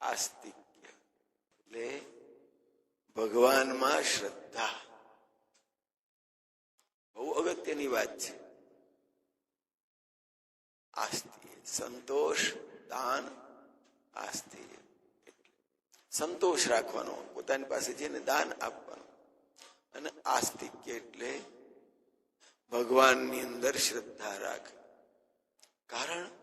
આસ્તિક્ય. એટલે ભગવાનમાં શ્રદ્ધા. બહુ અગત્યની વાત છે. આસ્તિય. સંતોષ, દાન, આસ્તિય. સંતોષ રાખવાનો, પોતાની પાસે જેને દાન આપવાનું. અને આસ્તિક્ય એટલે ભગવાનની અંદર શ્રદ્ધા રાખ કારણ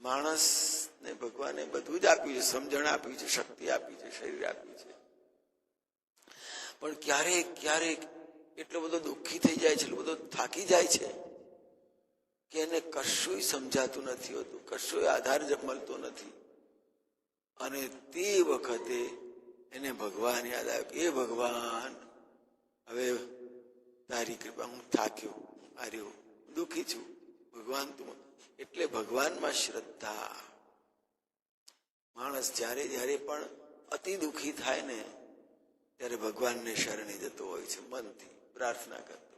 માણસને ભગવાને બધું જ આપ્યું છે, સમજણ આપ્યું છે, શક્તિ આપી છે, શરીર આપ્યું છે. પણ ક્યારેક ક્યારેક એટલો બધો દુઃખી થઈ જાય છે, એટલો બધો થાકી જાય છે કે એને કશું સમજાતું નથી હોતું કશું આધાર જ મળતો નથી. અને તે વખતે એને ભગવાન યાદ આવ્યું એ ભગવાન, હવે તારી કૃપા, હું થાક્યો હાર્યો દુઃખી છું. ભગવાન તું એટલે ભગવાનમાં શ્રદ્ધા. માણસ જ્યારે જ્યારે પણ અતિ દુઃખી થાય ને, ત્યારે ભગવાનને શરણે જતો હોય છે, મનથી પ્રાર્થના કરતો.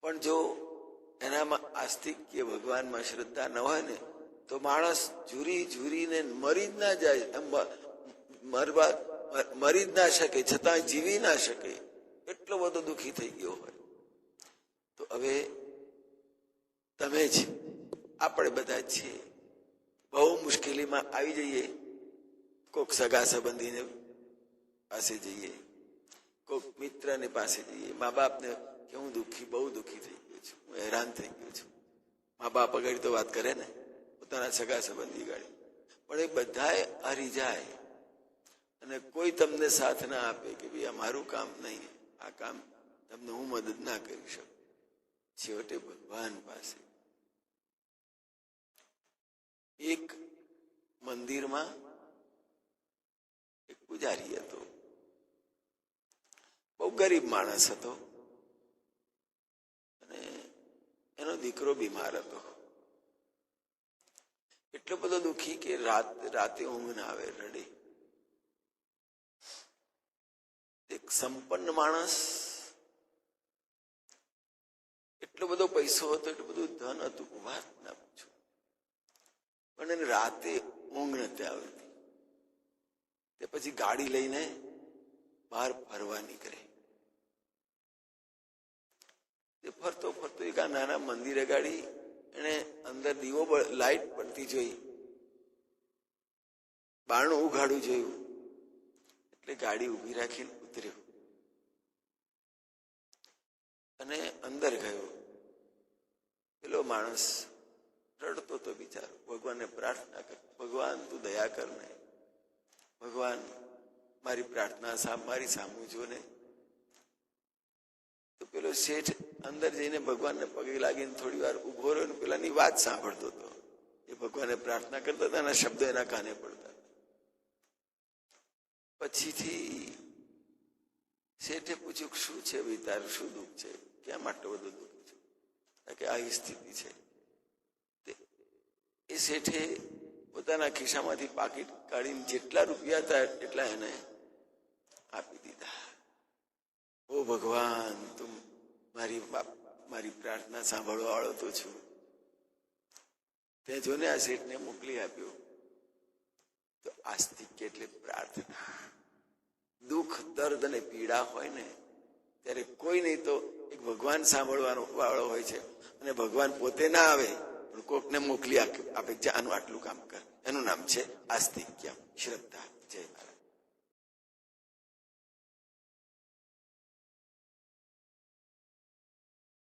પણ જો એનામાં આસ્તિક્ય ભગવાનમાં શ્રદ્ધા ન હોય ને, તો માણસ ઝૂરી ઝૂરીને મરી જ ના જાય મરવા, મરી જ ના શકે, છતાં જીવી ના શકે, એટલો બધો દુઃખી થઈ ગયો હોય. તો હવે તમે જ આપણે બધા જ છીએ. બહુ મુશ્કેલીમાં આવી જઈએ. કોઈક સગા સંબંધીને પાસે જઈએ. કોઈક મિત્રને પાસે જઈએ. મા બાપને કે હું દુઃખી, બહુ દુઃખી થઈ ગયો છું. હું હેરાન થઈ ગયો છું. મા બાપ આગળ તો વાત કરે ને. પોતાના સગા સંબંધી ગાડી પણ એ બધાએ હારી જાય. અને કોઈ તમને સાથ ના આપે કે ભાઈ આ મારું કામ નહીં. આ કામ તમને હું મદદ ના કરી શકું. છેવટે ભગવાન પાસે એક મંદિરમાં એક પૂજારી હતો. બહુ ગરીબ માણસ હતો. અને એનો દીકરો બીમાર હતો. એટલો બધો દુઃખી કે રાત, રાતે ઊંઘ ના આવે, રડે. એક સંપન્ન માણસ એટલો બધો પૈસો હતો, એટલું બધું ધન હતું, વાત ના પણ એને રાતે ઊંઘ નથી આવતી. તે પછી ગાડી લઈને બહાર ફરવા નીકળે. તે ફરતો ફરતો એક આ નાના મંદિરે ગાડી એને અંદર દીવો લાઈટ પડતી જોઈ. બારણું ઉઘાડું જોયું. એટલે ગાડી ઊભી રાખીને ઉતર્યો. અને અંદર ગયો. પેલો માણસ રડતો તો બિચારો ભગવાનને પ્રાર્થના કર. ભગવાન, તું દયા કર ને. ભગવાન, મારી પ્રાર્થના મારી સામું જો ને. તો પેલો શેઠ અંદર જઈને ભગવાનને પગે લાગીને થોડી વાર ઊભો રહ્યો ને પેલાની વાત સાંભળતો હતો. એ ભગવાને પ્રાર્થના કરતા હતા અને શબ્દો એના કાને પડતા. પછીથી શેઠે પૂછ્યું, શું છે ભાઈ શું દુઃખ છે? કેમ આટલું બધું દુઃખ છે? કે આવી સ્થિતિ છે. એ શેઠે પોતાના ખિસ્સામાંથી પાકીટ કાઢીને જેટલા રૂપિયા હતા એટલા એને આપી દીધા. ઓ ભગવાન, તું મારી મારી પ્રાર્થના સાંભળવા વાળો તો છું. તે જોને આ શેઠને મોકલી આપ્યો. તો આસ્તિક એટલે પ્રાર્થના. દુઃખ, દર્દ અને પીડા હોય ને, ત્યારે કોઈ નહીં તો એક ભગવાન સાંભળવાનો વાળો હોય છે. અને ભગવાન પોતે ના આવે. કોકને મોકલી આપે આપણે આનું આટલું કામ કર એનું નામ છે આસ્તિક્યમ શ્રદ્ધા જય મહારાજ